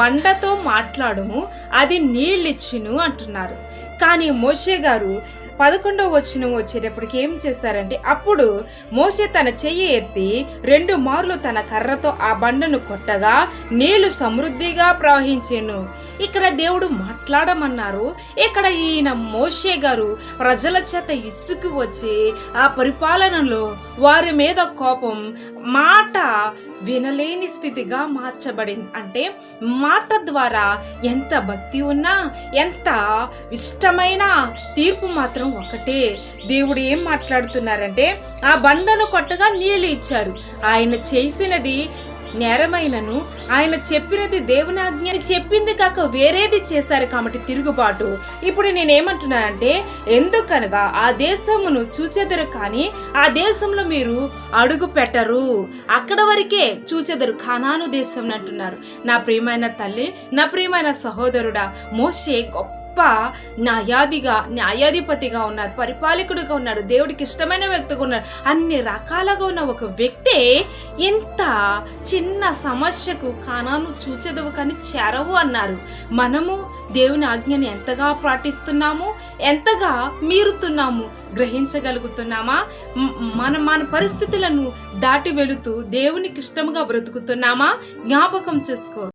బండతో మాట్లాడుము అది నీళ్ళిచ్చును అంటున్నారు. కానీ మోషే గారు పదకొండవ వచ్చిన వచ్చేటప్పటికి ఏం చేస్తారంటే అప్పుడు మోసే తన చెయ్యి ఎత్తి రెండు మార్లు తన కర్రతో ఆ బండను కొట్టగా నీళ్ళు సమృద్ధిగా ప్రవహించాను. ఇక్కడ దేవుడు మాట్లాడమన్నారు ఇక్కడ ఈయన మోషే గారు ప్రజల చేత ఇసుకు వచ్చి ఆ పరిపాలనలో వారి మీద కోపం మాట వినలేని స్థితిగా మార్చబడింది. అంటే మాట ద్వారా ఎంత భక్తి ఉన్నా ఎంత ఇష్టమైన తీర్పు మాత్రం ఒకటే. దేవుడు ఏం మాట్లాడుతున్నారంటే ఆ బండను కొట్టగా నీళ్ళు ఇచ్చారు. ఆయన చేసినది నేరమైనను. ఆయన చెప్పినది దేవుని ఆజ్ఞ చెప్పింది కాక వేరేది చేశారు కాబట్టి తిరుగుబాటు. ఇప్పుడు నేనేమంటున్నానంటే ఎందుకనగా ఆ దేశమును చూచెదరు కానీ ఆ దేశంలో మీరు అడుగు పెట్టరు. అక్కడ వరకే చూచెదరు ఖానాను దేశం అంటున్నారు. నా ప్రియమైన తల్లి నా ప్రియమైన సహోదరుడా మోసే గొప్ప న్యాయాధిగా న్యాయాధిపతిగా ఉన్నారు పరిపాలకుడిగా ఉన్నాడు దేవుడికి ఇష్టమైన వ్యక్తిగా ఉన్నాడు. అన్ని రకాలుగా ఉన్న ఒక వ్యక్తే ఇంత చిన్న సమస్యకు కానాను చూచెదవు కానీ చేరవు అన్నారు. మనము దేవుని ఆజ్ఞని ఎంతగా పాటిస్తున్నాము? ఎంతగా మీరుతున్నాము? గ్రహించగలుగుతున్నామా? మన మన పరిస్థితులను దాటి వెళుతూ దేవునికి ఇష్టముగా బ్రతుకుతున్నామా? జ్ఞాపకం చేసుకో.